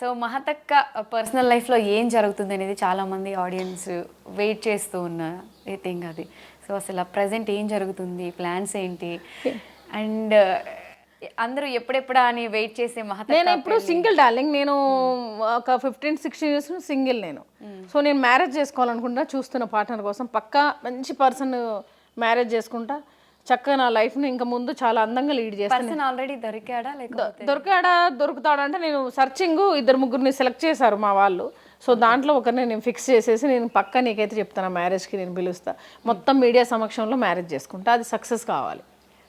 So మహతక్క personal లైఫ్లో ఏం జరుగుతుంది అనేది చాలామంది ఆడియన్స్ వెయిట్ చేస్తూ ఉన్న థింగ్ అది. సో అసలు ప్రజెంట్ ఏం జరుగుతుంది ప్లాన్స్ ఏంటి? అండ్ అందరూ ఎప్పుడెప్పుడా అని వెయిట్ చేసే మహతక్క నేను ఇప్పుడు సింగిల్ డార్లింగ్ నేను ఒక ఫిఫ్టీన్ సిక్స్టీన్ ఇయర్స్ సింగిల్ నేను. సో నేను మ్యారేజ్ చేసుకోవాలనుకుంటా చూస్తున్న పార్ట్నర్ కోసం. పక్కా మంచి పర్సన్ మ్యారేజ్ చేసుకుంటా. చక్కగా నా లైఫ్ని ఇంకా ముందు చాలా అందంగా లీడ్ చేస్తాను ఆల్రెడీ దొరికాడా లేకపోతే? దొరికాడా దొరుకుతాడా అంటే నేను సర్చింగ్ ఇద్దరు ముగ్గురిని సెలెక్ట్ చేశారు మా వాళ్ళు. సో దాంట్లో ఒకరిని నేను ఫిక్స్ చేసేసి నేను పక్కా నీకైతే చెప్తాను మ్యారేజ్కి నేను పిలుస్తా. మొత్తం మీడియా సమక్షంలో మ్యారేజ్ చేసుకుంటా అది సక్సెస్ కావాలి.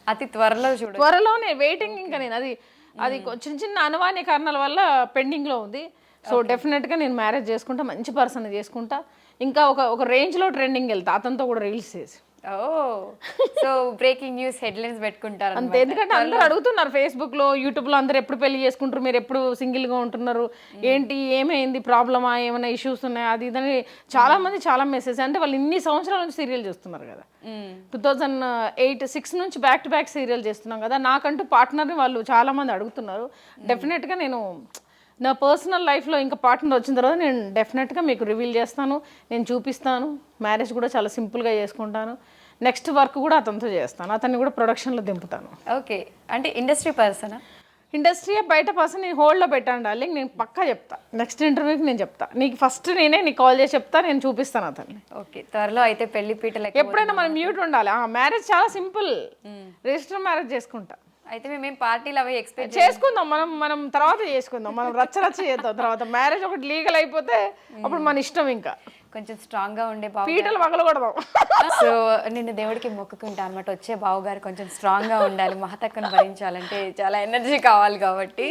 అతి త్వరలో చూడ. త్వరలోనే వెయిటింగ్ ఇంకా నేను అది అది కొ- చిన్న చిన్న అనువాన్య కారణాల వల్ల పెండింగ్లో ఉంది. సో డెఫినెట్గా నేను మ్యారేజ్ చేసుకుంటా మంచి పర్సన్ చేసుకుంటా. ఇంకా ఒక ఒక రేంజ్లో ట్రెండింగ్ వెళ్తా అతనితో కూడా రీల్స్ చేసి. ఓ సో బ్రేకింగ్ న్యూస్ హెడ్లైన్స్ పెట్టుకుంటారు అంతే. ఎందుకంటే అందరూ అడుగుతున్నారు ఫేస్బుక్లో యూట్యూబ్లో అందరూ ఎప్పుడు పెళ్ళి చేసుకుంటారు మీరు ఎప్పుడు సింగిల్గా ఉంటున్నారు ఏంటి ఏమైంది ప్రాబ్లమా ఏమైనా ఇష్యూస్ ఉన్నాయా అది ఇదని చాలా మంది చాలా మెసేజ్ అంటే వాళ్ళు ఇన్ని సంవత్సరాల నుంచి సీరియల్ చేస్తున్నారు కదా. టూ థౌజండ్ ఎయిట్ సిక్స్ నుంచి బ్యాక్ టు బ్యాక్ సీరియల్ చేస్తున్నాం కదా. నాకంటూ పార్ట్నర్ని వాళ్ళు చాలా మంది అడుగుతున్నారు డెఫినెట్గా నేను నా పర్సనల్ లైఫ్లో ఇంకా పార్ట్నర్ వచ్చిన తర్వాత నేను డెఫినెట్గా మీకు రివీల్ చేస్తాను నేను చూపిస్తాను మ్యారేజ్ కూడా చాలా సింపుల్గా చేసుకుంటాను. నెక్స్ట్ వర్క్ కూడా అతనితో చేస్తాను అతన్ని కూడా ప్రొడక్షన్లో దింపుతాను. ఓకే అంటే ఇండస్ట్రీ పర్సనా? ఇండస్ట్రీ బయట పర్సన్ నేను హోల్డ్లో పెట్టాను డార్లింగ్ నేను పక్కా చెప్తా. నెక్స్ట్ ఇంటర్వ్యూకి నేను చెప్తా. నీకు ఫస్ట్ నేనే నీకు కాల్ చేసి చెప్తా నేను చూపిస్తాను అతన్ని. ఓకే త్వరలో అయితే పెళ్ళి పీటలకి ఎప్పుడైనా మనం మ్యూట్ ఉండాలి. ఆ మ్యారేజ్ చాలా సింపుల్. రిజిస్టర్ మ్యారేజ్ చేసుకుంటా. అయితే మేమేం పార్టీలు అవి ఎక్స్పెక్ట్ చేసుకుందాం మనం మనం తర్వాత చేసుకుందాం. మనం రచ్చ రచ్చ చేద్దాం తర్వాత. మ్యారేజ్ ఒకటి లీగల్ అయిపోతే అప్పుడు మన ఇష్టం ఇంకా. కొంచెం స్ట్రాంగ్గా ఉండే బాబు పీటలు పగలకూడదాం సో నిన్ను దేవుడికి మొక్కుకుంటా అనమాట వచ్చే బావు గారు కొంచెం స్ట్రాంగ్గా ఉండాలి మహతక్కను భరించాలంటే చాలా ఎనర్జీ కావాలి కాబట్టి.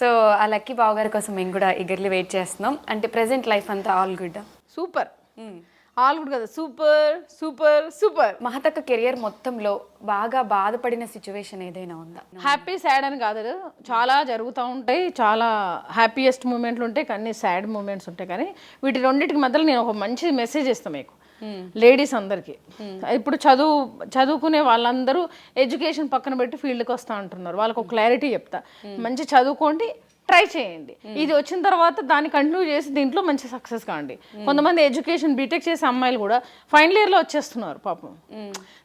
సో ఆ లక్కీ బావు గారి కోసం మేము కూడా ఇగర్లీ వెయిట్ చేస్తున్నాం. అంటే ప్రెసెంట్ లైఫ్ అంతా all good super. All good కదా. Super super super. మహతక్క కెరియర్ మొత్తంలో బాగా బాధపడిన సిచ్యువేషన్ ఏదైనా ఉందా? హ్యాపీ సాడ్ అని కాదు. చాలా జరుగుతూ ఉంటాయి. చాలా హ్యాపీయెస్ట్ మూమెంట్లు ఉంటాయి. కానీ సాడ్ మూమెంట్స్ ఉంటాయి. కానీ వీటి రెండింటికి మధ్యలో నేను ఒక మంచి మెసేజ్ ఇస్తాను మీకు. లేడీస్ అందరికీ. ఇప్పుడు చదువు చదువుకునే వాళ్ళందరూ ఎడ్యుకేషన్ పక్కన పెట్టి ఫీల్డ్కి వస్తూ ఉంటున్నారు వాళ్ళకి ఒక క్లారిటీ చెప్తా. మంచి చదువుకోండి ట్రై చేయండి. ఇది వచ్చిన తర్వాత దాన్ని కంటిన్యూ చేసి దీంట్లో మంచి సక్సెస్ కాండి కొంతమంది ఎడ్యుకేషన్ బీటెక్ చేసే అమ్మాయిలు కూడా ఫైనల్ ఇయర్లో వచ్చేస్తున్నారు పాపం.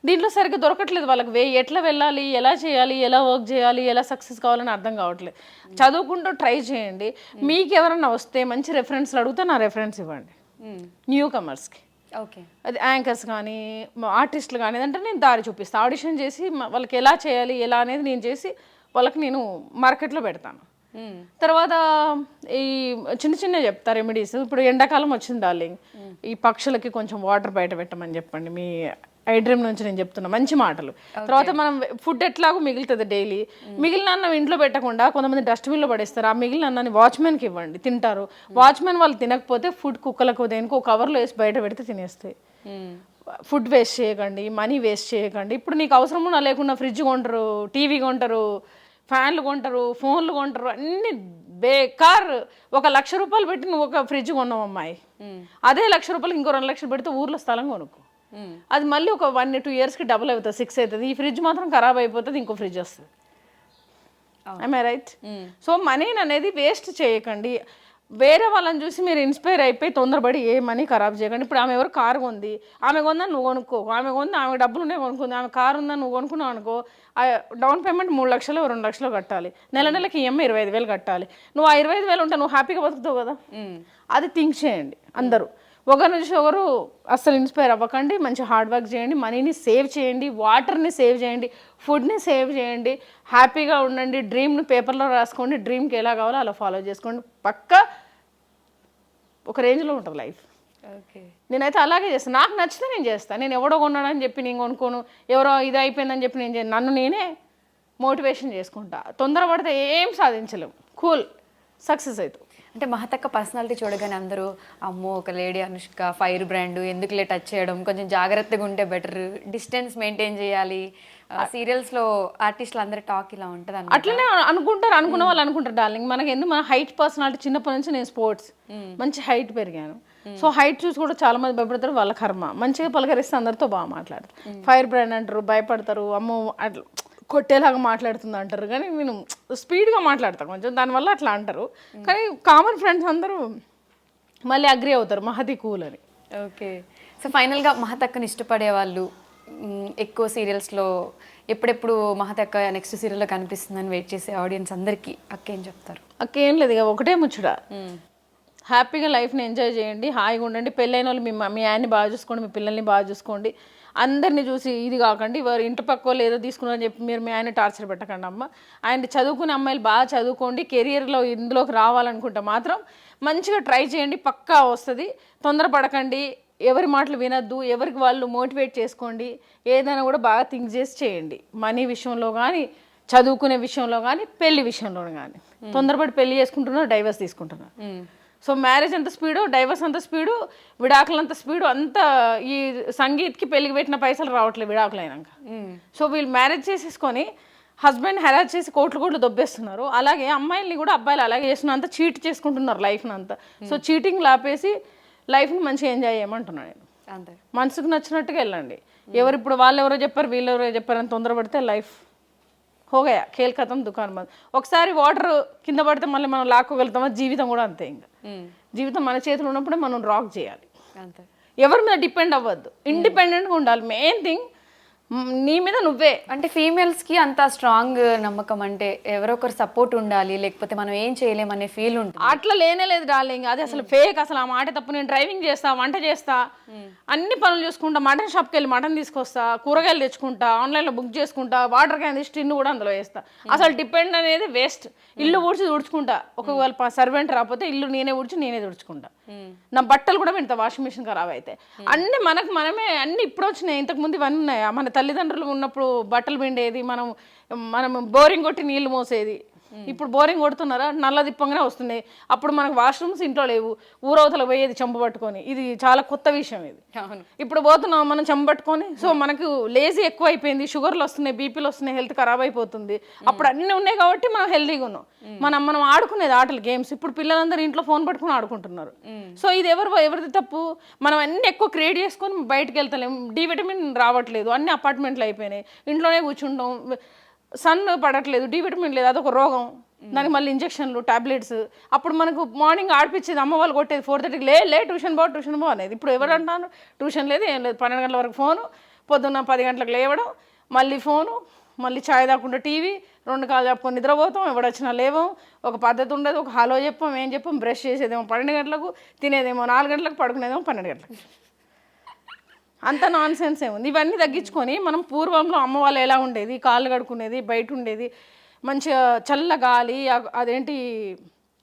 దీంట్లో సరిగ్గా దొరకట్లేదు వాళ్ళకి. వే ఎట్లా వెళ్ళాలి ఎలా చేయాలి ఎలా వర్క్ చేయాలి ఎలా సక్సెస్ కావాలని అర్థం కావట్లేదు. చదువుకుంటూ ట్రై చేయండి. మీకు ఎవరన్నా వస్తే మంచి రెఫరెన్స్లు అడిగితే నా రెఫరెన్స్ ఇవ్వండి. న్యూ కమర్స్కి ఓకే. అది యాంకర్స్ కానీ ఆర్టిస్టులు కానీ అంటే నేను దారి చూపిస్తాను ఆడిషన్ చేసి వాళ్ళకి ఎలా చేయాలి ఎలా అనేది నేను చేసి వాళ్ళకి నేను మార్కెట్లో పెడతాను. తర్వాత ఈ చిన్న చిన్న చెప్తా రెమెడీస్ ఇప్పుడు ఎండాకాలం వచ్చింది డార్లింగ్ ఈ పక్షులకి కొంచెం వాటర్ బయట పెట్టమని చెప్పండి. మీ ఐ డ్రీమ్ నుంచి నేను చెప్తున్నా. మంచి మాటలు. తర్వాత మనం ఫుడ్ ఎట్లాగో మిగులుతుంది డైలీ మిగిలిన అన్నం ఇంట్లో పెట్టకుండా కొంతమంది డస్ట్బిన్లో పడేస్తారు. ఆ మిగిలిన అన్నాన్ని వాచ్మెన్కి ఇవ్వండి. తింటారు. వాచ్మెన్ వాళ్ళు తినకపోతే ఫుడ్ కుక్కలకు దేనికో ఒక కవర్లో వేసి బయట పెడితే తినేస్తాయి. ఫుడ్ వేస్ట్ చేయకండి మనీ వేస్ట్ చేయకండి. ఇప్పుడు నీకు అవసరం ఉన్నా లేకుండా ఫ్రిడ్జ్ కొంటారు టీవీ కొంటారు ఫ్యాన్లు కొంటారు ఫోన్లు కొంటారు అన్ని బేకార్. ఒక లక్ష రూపాయలు పెట్టి నువ్వు ఒక ఫ్రిడ్జ్ కొన్నావు అమ్మాయి. అదే లక్ష రూపాయలు ఇంకో రెండు లక్షలు పెడితే ఊర్లో స్థలం కొనుక్కో. అది మళ్ళీ ఒక వన్ టూ ఇయర్స్కి డబుల్ అవుతుంది సిక్స్ అవుతుంది. ఈ ఫ్రిడ్జ్ మాత్రం ఖరాబ్ అయిపోతుంది ఇంకో ఫ్రిడ్జ్ వస్తుంది. ఐ రైట్ సో మనీని అనేది వేస్ట్ చేయకండి. వేరే వాళ్ళని చూసి మీరు ఇన్స్పైర్ అయిపోయి తొందరపడి ఏ మనీ ఖరాబ్ చేయకండి. ఇప్పుడు ఆమె ఎవరు కారు కొంది? ఆమె కొందని నువ్వు కొనుక్కో. ఆమె కొంది? ఆమె డబ్బులు ఉన్నాయి కొనుక్కుంది. ఆమె కారు ఉందని నువ్వు కొనుక్కున్నావు అనుకో డౌన్ పేమెంట్ మూడు లక్షలు రెండు లక్షలు కట్టాలి. నెల నెలకి ఈఎంఐ ఇరవై ఐదు వేలు కట్టాలి. నువ్వు ఆ ఇరవై ఐదు వేలు ఉంటే నువ్వు హ్యాపీగా బతుకుతావు కదా? అది థింక్ చేయండి అందరూ. ఒకరి నుంచి ఒకరు అస్సలు ఇన్స్పైర్ అవ్వకండి. మంచి హార్డ్ వర్క్ చేయండి. మనీని సేవ్ చేయండి. వాటర్ని సేవ్ చేయండి. ఫుడ్ని సేవ్ చేయండి. హ్యాపీగా ఉండండి. డ్రీమ్ని పేపర్లో రాసుకోండి. డ్రీమ్కి ఎలా కావాలో అలా ఫాలో చేసుకోండి. పక్కా ఒక రేంజ్లో ఉంటుంది లైఫ్. ఓకే. నేనైతే అలాగే చేస్తాను నాకు నచ్చితే నేను చేస్తాను నేను ఎవడో కొన్నాడని చెప్పి నేను కొనుక్కోను. ఎవరో ఇది అయిపోయిందని చెప్పి నేను నన్ను నేనే మోటివేషన్ చేసుకుంటా. తొందరపడితే ఏం సాధించలేము కూల్. సక్సెస్ అవుతావు అంటే మహతక్క పర్సనాలిటీ చూడగానే అందరూ అమ్మో ఒక లేడీ అనుష్క ఫైర్ బ్రాండ్ ఎందుకులే టచ్ చేయడం? కొంచెం జాగ్రత్తగా ఉంటే బెటర్ డిస్టెన్స్ మెయింటైన్ చేయాలి. సీరియల్స్లో ఆర్టిస్టులు అందరి టాక్ ఇలా ఉంటుంది అట్లనే అనుకుంటారు అనుకున్న వాళ్ళు అనుకుంటారు డార్లింగ్ మనకి ఎందుకు మన హైట్ పర్సనాలిటీ చిన్నప్పటి నుంచి నేను స్పోర్ట్స్ మంచి హైట్ పెరిగాను. సో హైట్ చూసి కూడా చాలా మంది భయపడతారు వాళ్ళ కర్మ. మంచిగా పలకరిస్తే అందరితో బాగా మాట్లాడతారు. ఫైర్ బ్రాండ్ అంటారు భయపడతారు అమ్మో అట్లా కొట్టేలాగా మాట్లాడుతుంది అంటారు. కానీ నేను స్పీడ్గా మాట్లాడతాను కొంచెం. దానివల్ల అట్లా అంటారు. కానీ కామన్ ఫ్రెండ్స్ అందరూ మళ్ళీ అగ్రి అవుతారు. మహతి కూల్ అని. ఓకే. సో ఫైనల్గా మహతక్కని ఇష్టపడే వాళ్ళు ఎక్కువ సీరియల్స్లో ఎప్పుడెప్పుడు మహతక్క నెక్స్ట్ సీరియల్లో కనిపిస్తుందని వెయిట్ చేసే ఆడియన్స్ అందరికీ అక్క ఏం చెప్తారు? అక్కేం లేదు. ఇక ఒకటే ముచ్చట. హ్యాపీగా లైఫ్ని ఎంజాయ్ చేయండి హాయిగా ఉండండి. పెళ్ళైన వాళ్ళు మీ మ- ఆయన్ని బాగా చూసుకోండి మీ పిల్లల్ని బాగా చూసుకోండి. అందరిని చూసి ఇది కాకండి వారు ఇంటి పక్క వాళ్ళు ఏదో తీసుకున్నారని చెప్పి మీరు మీ ఆయన టార్చర్ పెట్టకండి అమ్మ. ఆయన చదువుకునే అమ్మాయిలు బాగా చదువుకోండి కెరియర్లో ఇందులోకి రావాలనుకుంటే మాత్రం మంచిగా ట్రై చేయండి పక్కా వస్తుంది. తొందరపడకండి ఎవరి మాటలు వినొద్దు ఎవరికి వాళ్ళు మోటివేట్ చేసుకోండి ఏదైనా కూడా బాగా థింక్ చేసి చేయండి. మనీ విషయంలో కానీ చదువుకునే విషయంలో కానీ పెళ్ళి విషయంలో కానీ. తొందరపడి పెళ్ళి చేసుకుంటున్నారు డైవర్స్ తీసుకుంటున్నారు. సో మ్యారేజ్ అంత స్పీడు డైవర్స్ అంత స్పీడు విడాకులు అంత స్పీడు అంత ఈ సంగీత్కి పెళ్ళికి పెట్టిన పైసలు రావట్లేదు విడాకులు అయినాక. సో వీళ్ళు మ్యారేజ్ చేసేసుకొని హస్బెండ్ హెరాజ్ చేసి కోట్లు కోట్లు దొబ్బేస్తున్నారు. అలాగే అమ్మాయిల్ని కూడా అబ్బాయిలు అలాగే చేస్తున్నారు. అంతా చీట్ చేసుకుంటున్నారు లైఫ్ని అంతా. సో చీటింగ్ లాపేసి లైఫ్ని మంచిగా ఎంజాయ్ చేయమంటున్నాను నేను. అంతే. మనసుకు నచ్చినట్టుగా వెళ్ళండి. ఎవరు ఇప్పుడు వాళ్ళు ఎవరో చెప్పారు వీళ్ళు ఎవరో చెప్పారు అని తొందరపడితే లైఫ్ హోగయా ఖేల్ కథం దుకాణం బంద్ ఒకసారి వాటర్ కింద పడితే మళ్ళీ మనం లాక్కోగలుగుతామా? జీవితం కూడా అంతే ఇంకా. జీవితం మన చేతిలో ఉన్నప్పుడే మనం రాక్ చేయాలి. ఎవరి మీద డిపెండ్ అవ్వద్దు. ఇండిపెండెంట్గా ఉండాలి. మెయిన్ థింగ్ నీ మీద నువ్వే. అంటే ఫీమేల్స్కి అంత స్ట్రాంగ్ నమ్మకం అంటే ఎవరో ఒకరు సపోర్ట్ ఉండాలి లేకపోతే మనం ఏం చేయలేం అనే ఫీల్ ఉంటుంది. అట్లా లేనే లేదు డార్లింగ్. అది అసలు ఫేక్ అసలు ఆ మాట తప్పు. నేను డ్రైవింగ్ చేస్తా వంట చేస్తా అన్ని పనులు చూసుకుంటా మటన్ షాప్కి వెళ్ళి మటన్ తీసుకొస్తా కూరగాయలు తెచ్చుకుంటా ఆన్లైన్లో బుక్ చేసుకుంటా వాటర్ క్యాన్ తీసి టిన్ను కూడా అందులో వేస్తా. అసలు డిపెండ్ అనేది వేస్ట్ ఇల్లు ఊడ్చి తుడుచుకుంటా. ఒకవేళ సర్వెంట్ రాకపోతే ఇల్లు నేనే ఊడ్చి నేనే తుడుచుకుంటా. నా బట్టలు కూడా పెడతా వాషింగ్ మిషన్ ఖరాబ్ అయితే అన్ని మనకు మనమే అన్ని ఇప్పుడు వచ్చినాయి. ఇంతకు ముందు ఇవన్నీ ఉన్నాయి? మన తల్లిదండ్రులు ఉన్నప్పుడు బట్టలు పిండేది మనం మనం బోరింగ్ కొట్టి నీళ్ళు మోసేది. ఇప్పుడు బోరింగ్ కొడుతున్నారా? నల్ల దిప్పంగానే వస్తున్నాయి. అప్పుడు మనకు వాష్రూమ్స్ ఇంట్లో లేవు. ఊరవతల పోయేది చెంబు పట్టుకొని. ఇది చాలా కొత్త విషయం ఇది. ఇప్పుడు పోతున్నాం మనం చెంబు పట్టుకొని. సో మనకు లేజీ ఎక్కువ అయిపోయింది షుగర్లు వస్తున్నాయి. బీపీలు వస్తున్నాయి. హెల్త్ ఖరాబ్ అయిపోతుంది. అప్పుడు అన్నీ ఉన్నాయి కాబట్టి మనం హెల్తీగా ఉన్నాం. మనం మనం ఆడుకునేది ఆటలు గేమ్స్. ఇప్పుడు పిల్లలందరూ ఇంట్లో ఫోన్ పట్టుకొని ఆడుకుంటున్నారు. సో ఇది ఎవరు ఎవరిది తప్పు? మనం అన్ని ఎక్కువ క్రియేట్ చేసుకొని బయటకు వెళ్తలేం. డి విటమిన్ రావట్లేదు. అన్ని అపార్ట్మెంట్లు అయిపోయినాయి. ఇంట్లోనే కూర్చుంటాం. సన్ పడట్లేదు డి విటమిన్ లేదు అదొక రోగం. దానికి మళ్ళీ ఇంజక్షన్లు టాబ్లెట్స్. అప్పుడు మనకు మార్నింగ్ ఆడిపించేది అమ్మ వాళ్ళు కొట్టేది ఫోర్ థర్టీకి లే లే ట్యూషన్ పో ట్యూషన్ పో అనేది. ఇప్పుడు ఎవరు అంటారు? ట్యూషన్ లేదు ఏం లేదు. పన్నెండు గంటల వరకు ఫోను పొద్దున్న పది గంటలకు లేవడం మళ్ళీ ఫోను మళ్ళీ ఛాయ్ తాకుండా టీవీ రెండు కాలు చెప్పుకొని నిద్రపోతాం ఎవడొచ్చినా లేవం. ఒక పద్ధతి ఉండదు ఒక హలో చెప్పాం ఏం చెప్పాం బ్రష్ చేసేదేమో పన్నెండు గంటలకు తినేదేమో నాలుగు గంటలకు పడుకునేదేమో పన్నెండు గంటలకు. అంత నాన్ సెన్స్ ఏముంది. ఇవన్నీ తగ్గించుకొని మనం పూర్వంలో అమ్మ వాళ్ళు ఎలా ఉండేది కాళ్ళు కడుక్కునేది బయట ఉండేది మంచిగా చల్ల గాలి అదేంటి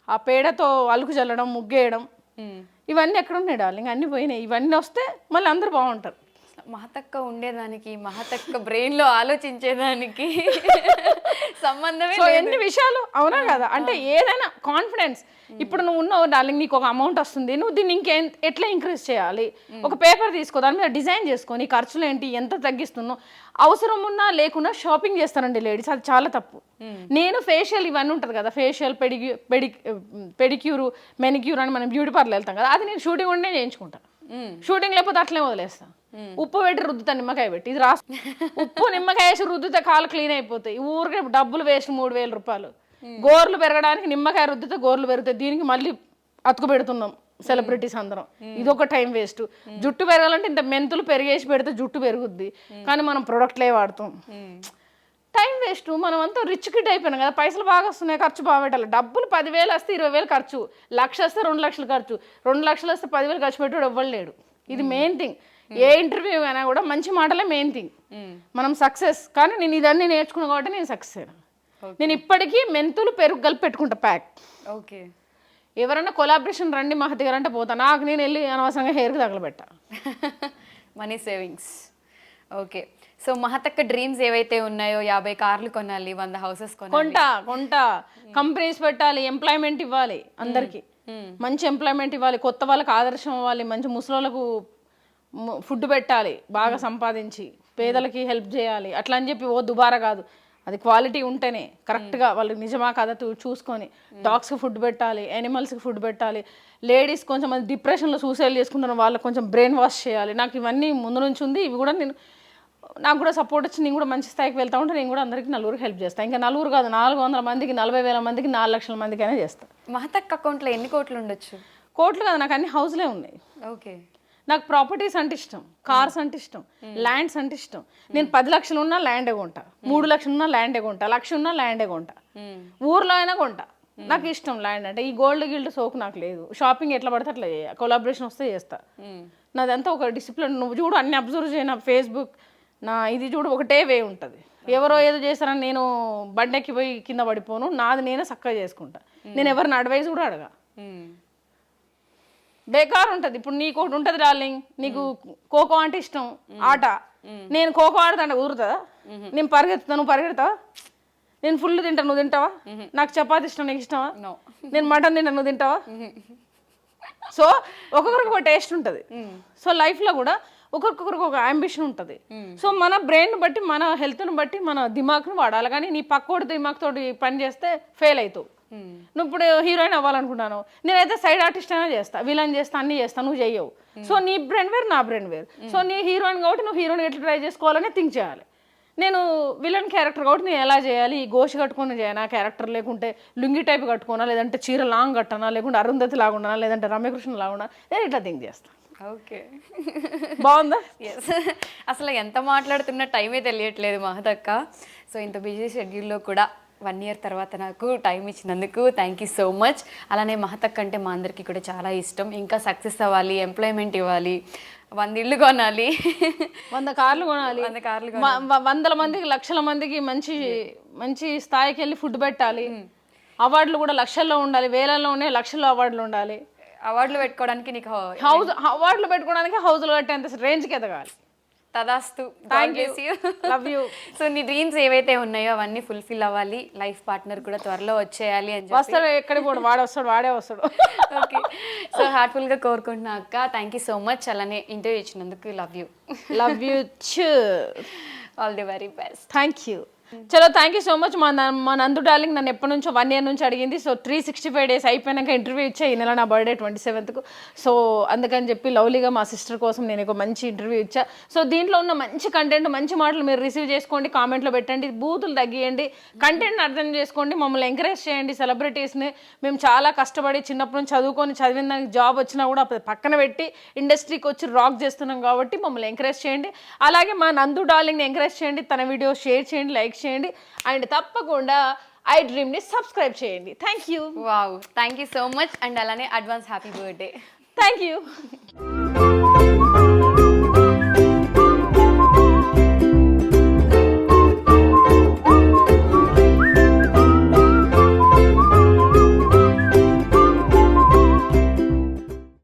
ఆ పేడతో అలుకు చల్లడం ముగ్గేయడం ఇవన్నీ ఎక్కడ ఉన్నాయి డార్లింగ్? అన్నీ పోయినాయి. ఇవన్నీ వస్తే మళ్ళీ అందరూ బాగుంటారు. మహతక్క ఉండేదానికి మహతక్క బ్రెయిన్లో ఆలోచించేదానికి సంబంధమే ఎన్ని విషయాలు? అవునా కదా? అంటే ఏదైనా కాన్ఫిడెన్స్ ఇప్పుడు నువ్వు ఉన్నావు డార్లింగ్ నీకు ఒక అమౌంట్ వస్తుంది. నువ్వు దీన్ని ఇంకేం ఎట్లా ఇంక్రీజ్ చేయాలి? ఒక పేపర్ తీసుకో దాని మీద డిజైన్ చేసుకో. నీ ఖర్చులు ఏంటి? ఎంత తగ్గిస్తున్నావు? అవసరం ఉన్నా లేకున్నా షాపింగ్ చేస్తారండి లేడీస్ అది చాలా తప్పు. నేను ఫేషియల్ ఇవన్నీ ఉంటుంది కదా ఫేషియల్ పెడిగ్యూ పెడి పెడిక్యూరు మెనిక్యూర్ అని మనం బ్యూటీ పార్లర్ వెళ్తాం కదా అది నేను షూటింగ్ ఉండే చేయించుకుంటాను షూటింగ్ లేకపోతే అట్లే వదిలేస్తా. ఉప్పు పెట్టి రుద్దుతా నిమ్మకాయ పెట్టి. ఇది రాసు. ఉప్పు నిమ్మకాయ వేసి రుద్దుతే కాలు క్లీన్ అయిపోతాయి. ఊరికే డబ్బులు వేస్ట్ మూడు వేల రూపాయలు. గోర్లు పెరగడానికి నిమ్మకాయ రుద్దితే గోర్లు పెరుగుతాయి. దీనికి మళ్ళీ అతుకు పెడుతున్నాం సెలబ్రిటీస్ అందరం. ఇది ఒక టైం వేస్ట్ జుట్టు పెరగాలంటే ఇంత మెంతులు పెరిగేసి పెడితే జుట్టు పెరుగుద్ది. కానీ మనం ప్రొడక్ట్లే వాడతాం. టైం వేస్ట్ మనం అంతా రిచ్ కిడ్ అయిపోయినాం కదా. పైసలు బాగా వస్తున్నాయి ఖర్చు బాగా పెట్టాలి. డబ్బులు పదివేలు వస్తే ఇరవై వేలు ఖర్చు. లక్ష వస్తే రెండు లక్షలు ఖర్చు. రెండు లక్షలు వస్తే పదివేలు ఖర్చు పెట్టాడు ఇవ్వలేడు ఇది మెయిన్ థింగ్ ఏ ఇంటర్వ్యూ అయినా కూడా మంచి మాటలే మెయిన్ థింగ్ మనం సక్సెస్ కానీ నేను ఇదన్నీ నేర్చుకున్నా కాబట్టి నేను సక్సెస్ అయినా. నేను ఇప్పటికీ మెంతులు పెరుగు కలిపి పెట్టుకుంటా ప్యాక్ ఓకే ఎవరైనా కొలాబరేషన్ రండి మా దగ్గర అంటే పోతా. నాకు నేను వెళ్ళి అనవసరంగా హెయిర్కి తగలబెట్టా. మనీ సేవింగ్స్ ఓకే సో మహతక్క డ్రీమ్స్ ఏవైతే ఉన్నాయో యాభై కార్లు కొనాలి వంద హౌసెస్ కొనాలి. కొంట కొంట. కంపెనీస్ పెట్టాలి ఎంప్లాయ్మెంట్ ఇవ్వాలి అందరికి. మంచి ఎంప్లాయ్మెంట్ ఇవ్వాలి కొత్త వాళ్ళకి ఆదర్శం ఇవ్వాలి మంచి ముసలోళ్ళకు ఫుడ్ పెట్టాలి బాగా సంపాదించి పేదలకి హెల్ప్ చేయాలి అట్లా అని చెప్పి ఓ దుబారా కాదు. అది క్వాలిటీ ఉంటేనే కరెక్ట్గా వాళ్ళు నిజమా కదా చూసుకొని డాగ్స్కి ఫుడ్ పెట్టాలి యానిమల్స్కి ఫుడ్ పెట్టాలి లేడీస్ కొంచెం మంది డిప్రెషన్లో సూసైడ్ చేసుకుంటున్న వాళ్ళకి కొంచెం బ్రెయిన్ వాష్ చేయాలి. నాకు ఇవన్నీ ముందు నుంచి ఉంది ఇవి కూడా నేను నాకు కూడా సపోర్ట్ వచ్చి నేను కూడా మంచి స్థాయికి వెళ్తా ఉంటే నేను కూడా అందరికీ నలుగురికి హెల్ప్ చేస్తాను ఇంకా నలుగురు కాదు నాలుగు వందల మందికి నలభై వేల మందికి నాలుగు లక్షల మందికి అయినా చేస్తాను మహతక్ అకౌంట్లో ఎన్ని కోట్లు ఉండొచ్చు? కోట్లు కదా నాకు అన్ని హౌస్లే ఉన్నాయి. ఓకే. నాకు ప్రాపర్టీస్ అంటే ఇష్టం కార్స్ అంటే ఇష్టం ల్యాండ్స్ అంటే ఇష్టం. నేను పది లక్షలు ఉన్నా ల్యాండే కొంటా మూడు లక్షలు ఉన్నా ల్యాండే కొంటా లక్ష ఉన్నా ల్యాండే కొంటా. ఊర్లో అయినా కొంటా. నాకు ఇష్టం ల్యాండ్ అంటే ఈ గోల్డ్ గిల్డ్ సోకు నాకు లేదు. షాపింగ్ ఎట్లా పడితే అట్లా చేయ కొలాబరేషన్ వస్తే చేస్తా. నాదంతా ఒక డిసిప్లిన్ నువ్వు చూడు అన్ని అబ్జర్వ్ చేయ నా ఫేస్బుక్ నా ఇది చూడు ఒకటే వే ఉంటుంది. ఎవరో ఏదో చేస్తారని నేను బండెక్కి పోయి కింద పడిపోను నాది నేనే చక్కగా చేసుకుంటా. నేను ఎవరిని అడ్వైస్ కూడా అడగా. బేకార్ ఉంటుంది. ఇప్పుడు నీకు ఒకటి ఉంటుంది డార్లింగ్. నీకు ఖోఖో అంటే ఇష్టం. ఆట. నేను ఖోఖో ఆడతాంటే కుదురుతుందా నేను పరిగెత్తుతా. నువ్వు పరిగెడతావా? నేను ఫుల్ తింటా. నువ్వు తింటావా? నాకు చపాతి ఇష్టం. నీకు ఇష్టమా? నేను మటన్ తింటా. నువ్వు తింటావా? సో ఒక్కొక్కరికి ఒక టేస్ట్ ఉంటుంది. సో లైఫ్లో కూడా ఒకరికొకరికి ఒక అంబిషన్ ఉంటుంది. సో మన బ్రెయిన్ బట్టి మన హెల్త్ని బట్టి మన దిమాగ్ని వాడాలి. కానీ నీ పక్కోడి దిమాగ్ తోటి పని చేస్తే ఫెయిల్ అవుతావు. నువ్వు ఇప్పుడు హీరోయిన్ అవ్వాలనుకుంటాను నేనైతే సైడ్ ఆర్టిస్ట్ అయినా చేస్తా. విలన్ చేస్తా అన్ని చేస్తా. నువ్వు చెయ్యవు. సో నీ బ్రెయిన్ వేరు నా బ్రెయిన్ వేరు. సో నీ హీరోయిన్ కాబట్టి నువ్వు హీరోయిన్ ఎట్లా ట్రై చేసుకోవాలని థింక్ చేయాలి. నేను విలన్ క్యారెక్టర్ కాబట్టి నేను ఎలా చేయాలి? ఈ గోషి కట్టుకొని చేయనా క్యారెక్టర్ లేకుంటే లుంగి టైప్ కట్టుకోనా? లేదంటే చీర లాంగ్ కట్టనా? లేకుంటే అరుంధతి లాగుండా లేదంటే రమ్యకృష్ణ లాగుండా నేను ఇట్లా థింక్ చేస్తాను ఓకే. బాగుందా? ఎస్ అసలు ఎంత మాట్లాడుతున్న టైమే తెలియట్లేదు మహతక్క సో ఇంత బిజీ షెడ్యూల్లో కూడా వన్ ఇయర్ తర్వాత నాకు టైం ఇచ్చినందుకు థ్యాంక్ యూ సో మచ్ అలానే మహతక్ అంటే మా అందరికీ కూడా చాలా ఇష్టం. ఇంకా సక్సెస్ అవ్వాలి ఎంప్లాయ్మెంట్ ఇవ్వాలి వంద ఇల్లు కొనాలి. వంద కార్లు కొనాలి. వంద కార్లు వందల మందికి లక్షల మందికి మంచి మంచి స్థాయికి వెళ్ళి ఫుడ్ పెట్టాలి. అవార్డులు కూడా లక్షల్లో ఉండాలి. వేలల్లో ఉన్నాయి లక్షల్లో అవార్డులు ఉండాలి. అవార్డులు పెట్టుకోవడానికి నీకు హౌస్ అవార్డులు పెట్టుకోవడానికి హౌస్లు కట్టేంత రేంజ్కి ఎదగాలి. తదాస్తు. Thank you love you so నీ డ్రీమ్స్ ఏవైతే ఉన్నాయో అవన్నీ ఫుల్ఫిల్ అవ్వాలి. లైఫ్ పార్ట్నర్ కూడా త్వరలో వచ్చేయాలి అని చెప్పి. వస్తాడు ఎక్కడికి పోడు వాడే వస్తాడు వాడే వస్తాడు. ఓకే సో హార్ట్ఫుల్గా కోరుకుంటున్నా అక్క. థ్యాంక్ యూ సో మచ్ అలానే ఇంటర్వ్యూ ఇచ్చినందుకు love you love you chew all the very best thank you చలో థ్యాంక్ యూ సో మచ్ మా మా నందు డార్లింగ్ నన్ను ఎప్పటి నుంచో వన్ ఇయర్ నుంచి అడిగింది. So three sixty five days అయిపోయినాక ఇంటర్వ్యూ ఇచ్చా. ఈ నెల నా బర్త్డే ట్వంటీ సెవెంత్కు సో అందుకని చెప్పి లవ్లీగా మా సిస్టర్ కోసం నేను ఒక మంచి ఇంటర్వ్యూ ఇచ్చా. సో దీంట్లో ఉన్న మంచి కంటెంట్ మంచి మాటలు మీరు రిసీవ్ చేసుకోండి కామెంట్లో పెట్టండి బూతులు తగ్గియండి కంటెంట్ని అర్థం చేసుకోండి మమ్మల్ని ఎంకరేజ్ చేయండి సెలబ్రిటీస్ని మేము చాలా కష్టపడి చిన్నప్పటి నుంచి చదువుకొని చదివిన దానికి జాబ్ వచ్చినా కూడా పక్కన పెట్టి ఇండస్ట్రీకి వచ్చి రాక్ చేస్తున్నాం కాబట్టి మమ్మల్ని ఎంకరేజ్ చేయండి. అలాగే మా నందు డార్లింగ్ని ఎంకరేజ్ చేయండి తన వీడియో షేర్ చేయండి లైక్ లైక్ చేయండి అండ్ తప్పకుండా ఐ డ్రీమ్ని సబ్స్క్రైబ్ చేయండి. Thank you wow thank you so much and అలానే advance happy birthday. Thank you